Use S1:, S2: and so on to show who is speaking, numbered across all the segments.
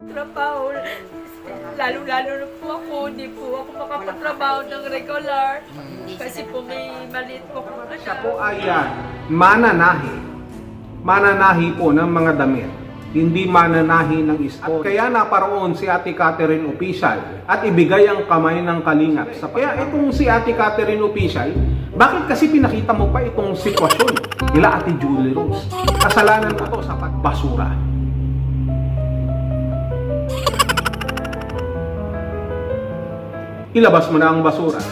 S1: trabaho. Lalo-lalo na po ako, hindi po ako makapatrabaho ng regular. Kasi po may maliit po akong anak.
S2: Siya po ay ah, mananahi. Mananahi po ng mga damit. Hindi mananahi ng ispon. At kaya naparoon si Ate Catherine Official at ibigay ang kamay ng kalingap. Sa kaya itong si Ate Catherine Official, bakit kasi pinakita mo pa itong sitwasyon nila Ate Julie Rose? Kasalanan to sa pagbasura. Ilabas mo na ang basura.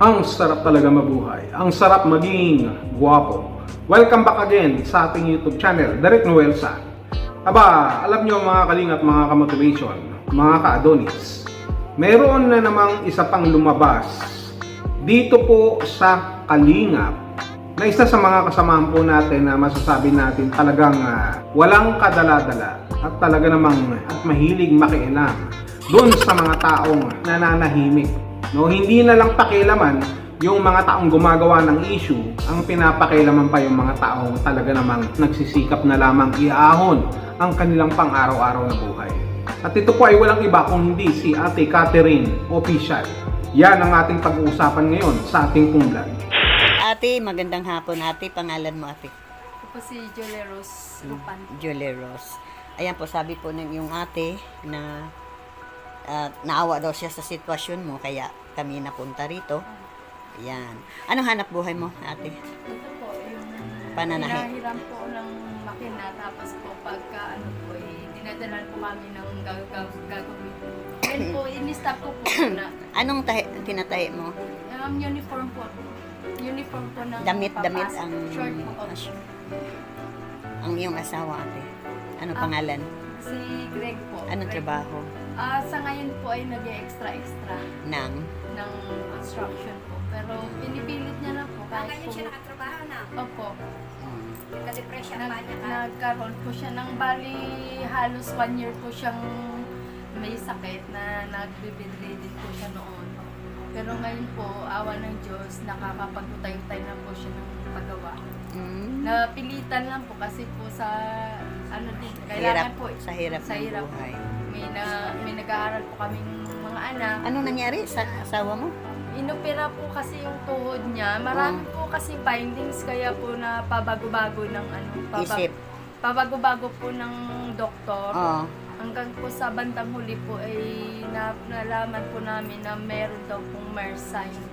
S2: Ang sarap talaga mabuhay. Ang sarap maging guwapo. Welcome back again sa ating YouTube channel, Derek Noelsa. Aba, alam nyo mga kalingat, mga kamotivation, mga ka-adonis, meron na namang isa pang lumabas dito po sa Kalingap na isa sa mga kasamahan po natin na masasabi natin talagang ah, walang kadala-dala at talaga namang at mahilig makialam doon sa mga taong nananahimik. No, hindi na lang pakialaman yung mga taong gumagawa ng issue, ang pinapakialaman pa yung mga taong talaga namang nagsisikap na lamang iahon ang kanilang pang-araw-araw na buhay. At ito po ay walang iba kung hindi si Ate Catherine Official. Yan ang ating pag-uusapan ngayon sa ating vlog.
S3: Ate, magandang hapon ate. Pangalan mo ate?
S1: Ako po si Julia Rose Lupan.
S3: Julie Rose. Ayan po, sabi po ng yung ate na ah, naawa daw siya sa sitwasyon mo, kaya kami napunta rito. Ayan. Anong hanap buhay mo, ate?
S1: Ito po, yung
S3: Pananahi.
S1: hinahiram po ng makina. Tapos po pagka ano po, eh, dinadalan po kami ng gag- gagawin. Then po, in-stop ko po na
S3: Anong tahi, tinatahi mo?
S1: um, uniform po. Uniform po ng
S3: Damit, damit
S1: papasok.
S3: ang...
S1: Short po.
S3: sh- ang iyong asawa, ate. Anong
S1: Ah.
S3: pangalan?
S1: Si Greg po.
S3: Anong
S1: Greg.
S3: trabaho?
S1: Ah, sa ngayon po ay nag-extra-extra
S3: Nang?
S1: ng construction po. Pero pinipilit niya na po. Kahit
S4: Ngayon
S1: po,
S4: siya nakatrabaho na.
S1: Opo.
S4: Nagka-depression
S1: Nag,
S4: pa niya ka.
S1: nagkaroon po siya ng bali halos one year po siyang may sakit na nagbibidridin po siya noon. Pero ngayon po, awa ng Diyos, nakakapagutay-utay na po siya ng paggawa.
S3: Mm.
S1: Napilitan lang po kasi po sa ano din,
S3: Hirap,
S1: kailangan po
S3: sa hirap
S1: sa
S3: ng
S1: hirap.
S3: buhay.
S1: may na may nag-aaral po kaming mga anak.
S3: Anong nangyari sa asawa mo?
S1: Inopera po kasi yung tuhod niya. Marami
S3: Mm.
S1: po kasi findings kaya po na pabago-bago ng ano, paba-
S3: Isip.
S1: pabago-bago po ng doktor.
S3: Oo.
S1: Hanggang po sa bandang huli po ay na, nalaman po namin na meron daw pong MRSA. Yung,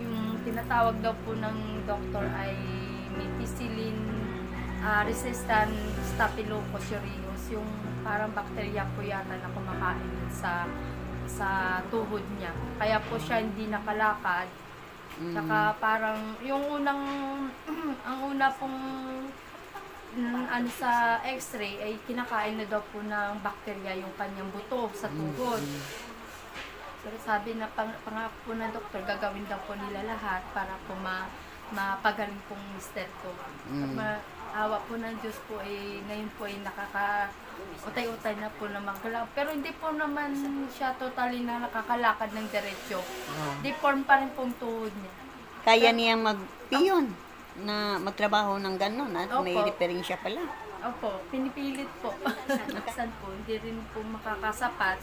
S1: yung tinatawag daw po ng doktor ay methicillin ah, resistant staphylococcus aureus. Yung parang bakterya po yata na kumakain sa sa tuhod niya. Kaya po siya hindi nakalakad.
S3: Mm.
S1: Saka parang yung unang ang una pong mm, ano sa x-ray ay kinakain na daw po ng bakterya yung kanyang buto sa tuhod. Pero sabi na pang, pangako po ng doktor, gagawin daw po nila lahat para po ma, mapagaling pong mister ko.
S3: Mm.
S1: Maawa po ng Diyos po ay ngayon po ay nakaka utay-utay na po na magkalakad. Pero hindi po naman siya totally na nakakalakad ng diretsyo.
S3: Oo.
S1: Deform pa rin pong tuhod niya.
S3: Kaya niyang magpiyon na magtrabaho ng gano'n at may
S1: Opo.
S3: repairing siya pala.
S1: Opo, pinipilit po. Minsan po, hindi rin po makakasapat.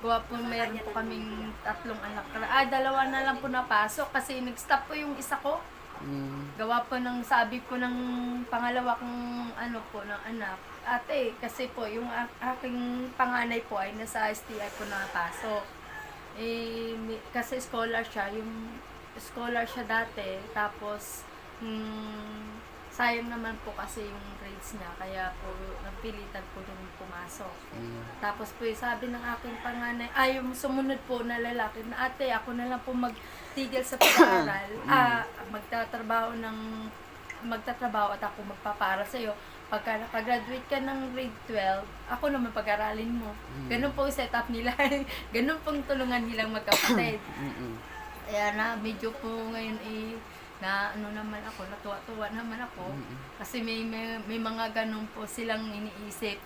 S1: Gawa po, meron po kaming tatlong anak. Ah, dalawa na lang po napasok kasi nag-stop po yung isa ko.
S3: Mm.
S1: Gawa po ng sabi po ng pangalawa kong ano po ng anak. Ate, kasi po yung aking panganay po ay nasa STI po napasok. Eh, may- kasi scholar siya, yung scholar siya dati, tapos hmm, sayang naman po kasi yung grades niya, kaya po napilitan po din pumasok.
S3: Mm.
S1: Tapos po, eh, sabi ng aking panganay, ay yung sumunod po na lalaki, na ate, ako na lang po magtigil sa pag-aaral. ah, magtatrabaho ng magtatrabaho at ako magpapara sa iyo. Pagka nakagraduate ka ng grade 12, ako naman pag-aralin mo. Ganun po yung setup nila. Ganun pong tulungan nilang magkapatid. Kaya na, medyo po ngayon eh, na ano naman ako, natuwa-tuwa naman ako. Kasi may, may, may mga ganun po silang iniisip.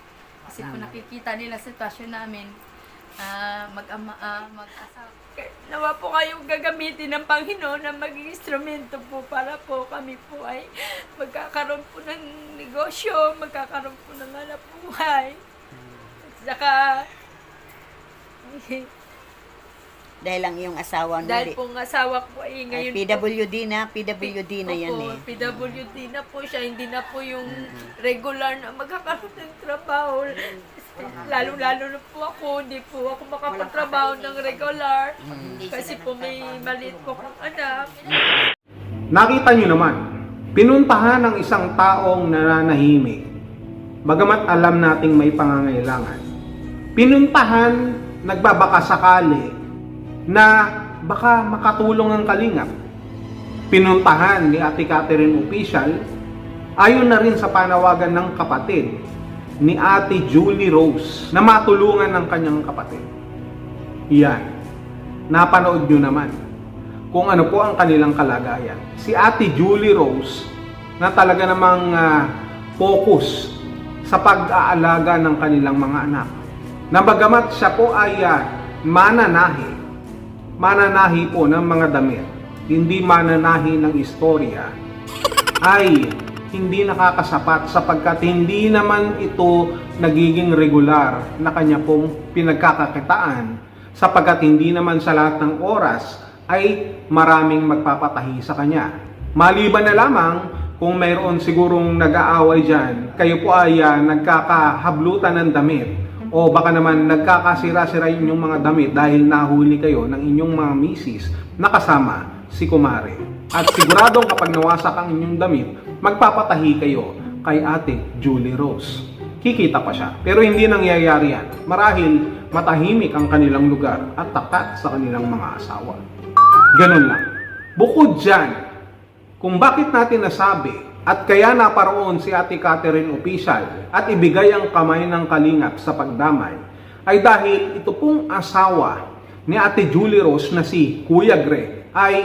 S1: Kasi po nakikita nila sitwasyon namin, ah, mag-ama, ah, mag-asawa. Nawa po kayong gagamitin ng Panginoon na maging instrumento po para po kami po ay magkakaroon po ng negosyo, magkakaroon po ng hanap buhay. At saka,
S3: Dahil lang yung asawa mo.
S1: dahil pong asawa ko ay
S3: ay,
S1: ngayon po,
S3: PWD na, PWD na yan
S1: Opo,
S3: eh.
S1: PWD na po siya, hindi na po yung regular na magkakaroon ng trabaho. Lalo-lalo na po ako, hindi po ako makapagtrabaho ng regular. Kasi po may maliit po kong anak.
S2: Nakita nyo naman, pinuntahan ng isang taong nananahimik, bagamat alam nating may pangangailangan. Pinuntahan, nagbabaka sakali, na baka makatulong ang kalingap. Pinuntahan ni Ate Catherine Official, ayon na rin sa panawagan ng kapatid ni Ate Julie Rose na matulungan ng kanyang kapatid. Yan. Napanood nyo naman kung ano po ang kanilang kalagayan. Si Ate Julie Rose na talaga namang ah, focus sa pag-aalaga ng kanilang mga anak. Na bagamat siya po ay ah, mananahi, mananahi po ng mga damit, hindi mananahi ng istorya, ay hindi nakakasapat sapagkat hindi naman ito nagiging regular na kanya pong pinagkakakitaan sapagkat hindi naman sa lahat ng oras ay maraming magpapatahi sa kanya. Maliban na lamang kung mayroon sigurong nag-aaway dyan, kayo po ay ah, nagkakahablutan ng damit o baka naman nagkakasira-sira yung mga damit dahil nahuli kayo ng inyong mga misis na kasama si Kumare. At siguradong kapag nawasak ang inyong damit, magpapatahi kayo kay ate Julie Rose. Kikita pa siya. Pero hindi nangyayari yan. Marahil matahimik ang kanilang lugar at takat sa kanilang mga asawa. Ganun lang. Bukod dyan, kung bakit natin nasabi at kaya naparoon si Ate Catherine Official at ibigay ang kamay ng kalingap sa pagdamay ay dahil ito pong asawa ni Ate Julie Rose na si Kuya Greg ay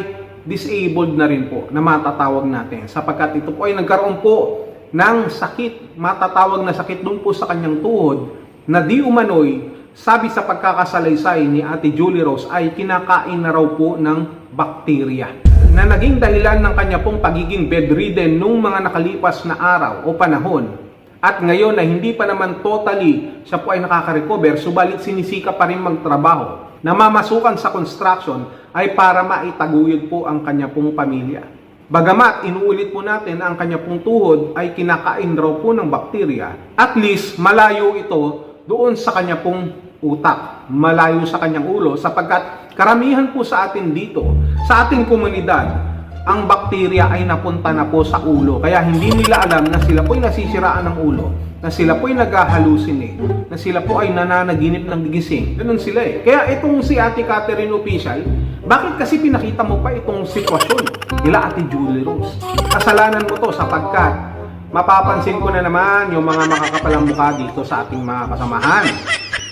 S2: disabled na rin po na matatawag natin sapagkat ito po ay nagkaroon po ng sakit, matatawag na sakit doon po sa kanyang tuhod na di umano'y sabi sa pagkakasalaysay ni Ate Julie Rose ay kinakain na raw po ng bakterya na naging dahilan ng kanya pong pagiging bedridden nung mga nakalipas na araw o panahon. At ngayon na hindi pa naman totally siya po ay nakaka-recover, subalit sinisika pa rin magtrabaho. Namamasukan sa construction ay para maitaguyod po ang kanya pong pamilya. Bagamat inuulit po natin na ang kanya pong tuhod ay kinakain raw po ng bakterya, at least malayo ito doon sa kanya pong utak, malayo sa kanyang ulo sapagkat karamihan po sa atin dito, sa ating komunidad, ang bakterya ay napunta na po sa ulo. Kaya hindi nila alam na sila po ay nasisiraan ng ulo, na sila po ay nag-hallucinate, na sila po ay nananaginip ng gising. Ganun sila eh. Kaya itong si Ate Catherine Official, bakit kasi pinakita mo pa itong sitwasyon nila Ate Julie Rose? Kasalanan mo to sapagkat mapapansin ko na naman yung mga makakapalang mukha dito sa ating mga kasamahan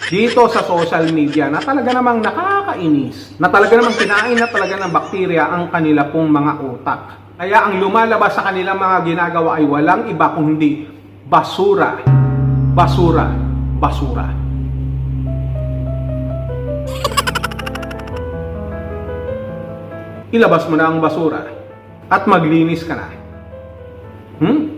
S2: dito sa social media na talaga namang nakakainis, na talaga namang kinain na talaga ng bakterya ang kanila pong mga utak. Kaya ang lumalabas sa kanilang mga ginagawa ay walang iba kung hindi basura, basura, basura. Ilabas mo na ang basura at maglinis ka na. Hmm?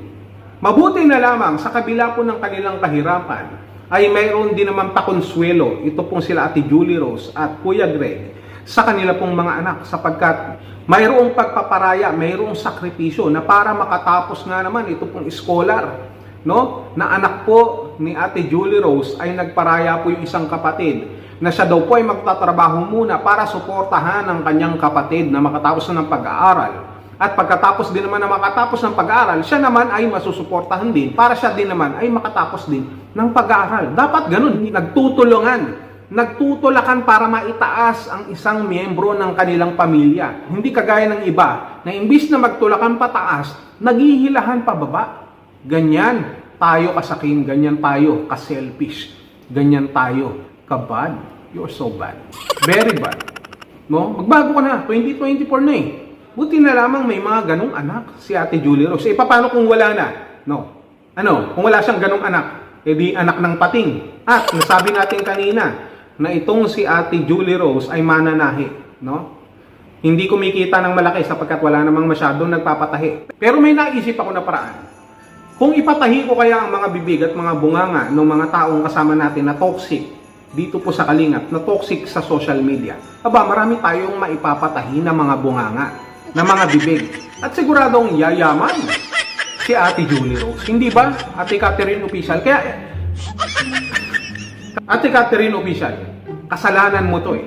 S2: Mabuti na lamang sa kabila po ng kanilang kahirapan ay mayroon din naman pakonsuelo. Ito pong sila Ate Julie Rose at Kuya Greg sa kanila pong mga anak sapagkat mayroong pagpaparaya, mayroong sakripisyo na para makatapos nga naman ito pong scholar no? Na anak po ni Ate Julie Rose ay nagparaya po yung isang kapatid na siya daw po ay magtatrabaho muna para suportahan ang kanyang kapatid na makatapos na ng pag-aaral. At pagkatapos din naman na makatapos ng pag-aaral, siya naman ay masusuportahan din para siya din naman ay makatapos din ng pag-aaral. Dapat ganun, nagtutulungan, nagtutulakan para maitaas ang isang miyembro ng kanilang pamilya. Hindi kagaya ng iba na imbis na magtulakan pataas, naghihilahan pababa. Ganyan tayo kasaking, ganyan tayo ka-selfish, ganyan tayo ka-bad. You're so bad. Very bad. No? Magbago ka na. 2024 na eh. Buti na lamang may mga ganong anak si Ate Julie Rose. Eh, paano kung wala na? No. Ano? Kung wala siyang ganong anak, eh di anak ng pating. At nasabi natin kanina na itong si Ate Julie Rose ay mananahi. No? Hindi kumikita ng malaki sapagkat wala namang masyadong nagpapatahi. Pero may naisip ako na paraan. Kung ipatahi ko kaya ang mga bibig at mga bunganga ng mga taong kasama natin na toxic dito po sa Kalingap, na toxic sa social media, aba marami tayong maipapatahi na mga bunganga, na mga bibig. At siguradong yayaman si Ate Julie Rose. Hindi ba, Ate Catherine Official? Kaya, Ate Catherine Official, kasalanan mo to eh.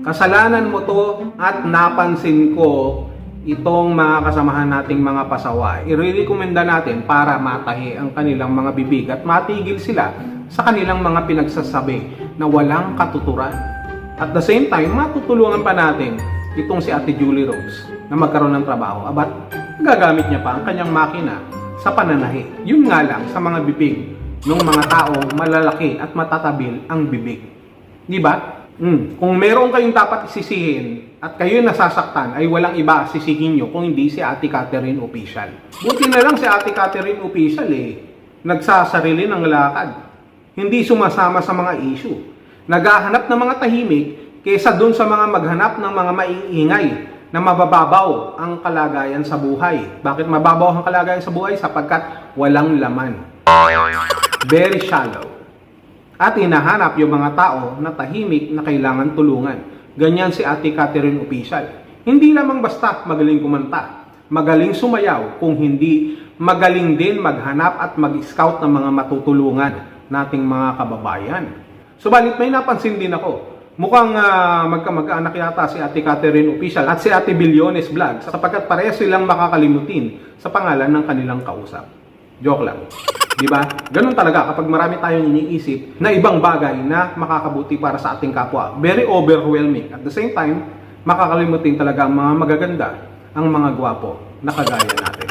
S2: Kasalanan mo to at napansin ko itong mga kasamahan nating mga pasaway. I-recommenda natin para matahi ang kanilang mga bibig at matigil sila sa kanilang mga pinagsasabi na walang katuturan. At the same time, matutulungan pa natin itong si Ate Julie Rose na magkaroon ng trabaho. Abat, gagamit niya pa ang kanyang makina sa pananahi. Yun nga lang sa mga bibig ng mga taong malalaki at matatabil ang bibig. Di ba? Mm. Kung meron kayong dapat isisihin at kayo nasasaktan ay walang iba sisihin nyo kung hindi si Ate Catherine Official. Buti na lang si Ate Catherine Official eh, nagsasarili ng lakad. Hindi sumasama sa mga issue. Naghahanap ng mga tahimik kaysa dun sa mga maghanap ng mga maiingay na mabababaw ang kalagayan sa buhay. Bakit mababaw ang kalagayan sa buhay? Sapagkat walang laman. Very shallow at hinahanap yung mga tao na tahimik na kailangan tulungan. Ganyan si Ate Catherine Official. Hindi lamang basta magaling kumanta, magaling sumayaw, kung hindi magaling din maghanap at mag-scout ng mga matutulungan nating mga kababayan. Subalit may napansin din ako. Mukhang uh, magkamag-anak yata si Ate Catherine Official at si Ate Bilyones Vlog sapagkat parehas silang makakalimutin sa pangalan ng kanilang kausap. Joke lang. Di ba? Ganun talaga kapag marami tayong iniisip na ibang bagay na makakabuti para sa ating kapwa. Very overwhelming. At the same time, makakalimutin talaga ang mga magaganda, ang mga gwapo na kagaya natin.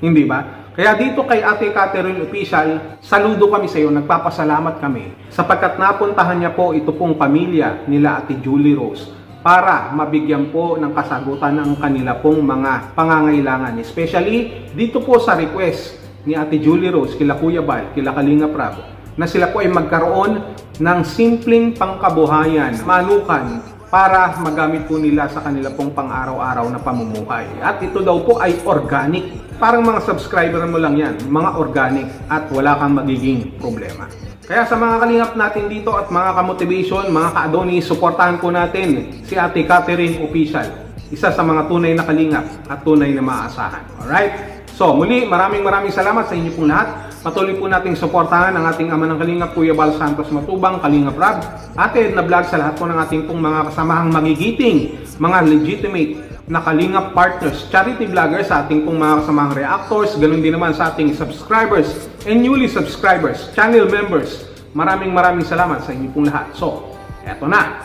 S2: Hindi ba? Kaya dito kay Ate Catherine Official, saludo kami sa iyo, nagpapasalamat kami sapagkat napuntahan niya po ito pong pamilya nila Ate Julie Rose para mabigyan po ng kasagutan ang kanila pong mga pangangailangan. Especially dito po sa request ni Ate Julie Rose, kila Kuya Bal, kila Kalinga Prab, na sila po ay magkaroon ng simpleng pangkabuhayan, manukan, para magamit po nila sa kanila pong pang-araw-araw na pamumuhay. At ito daw po ay organic. Parang mga subscriber mo lang yan, mga organic at wala kang magiging problema. Kaya sa mga kalingap natin dito at mga kamotivation, mga ka-adoni, suportahan po natin si Ate Catherine Official. Isa sa mga tunay na kalingap at tunay na maaasahan. Alright? So, muli, maraming maraming salamat sa inyo pong lahat. Patuloy po nating suportahan ang ating ama ng Kalingap, Kuya Bal Santos Matubang, Kalingap Rab, Ate Edna Vlog sa lahat po ng ating pong mga kasamahang magigiting, mga legitimate na Kalingap partners, charity vloggers sa ating pong mga kasamahang reactors, ganun din naman sa ating subscribers and newly subscribers, channel members. Maraming maraming salamat sa inyo pong lahat. So, eto na.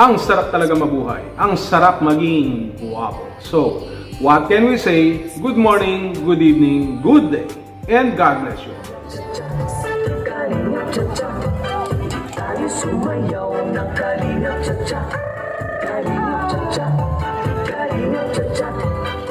S2: Ang sarap talaga mabuhay. Ang sarap maging guwapo. So, What can we say? Good morning, good evening, good day, and God bless you.
S4: Cha-cha cha-cha cha-cha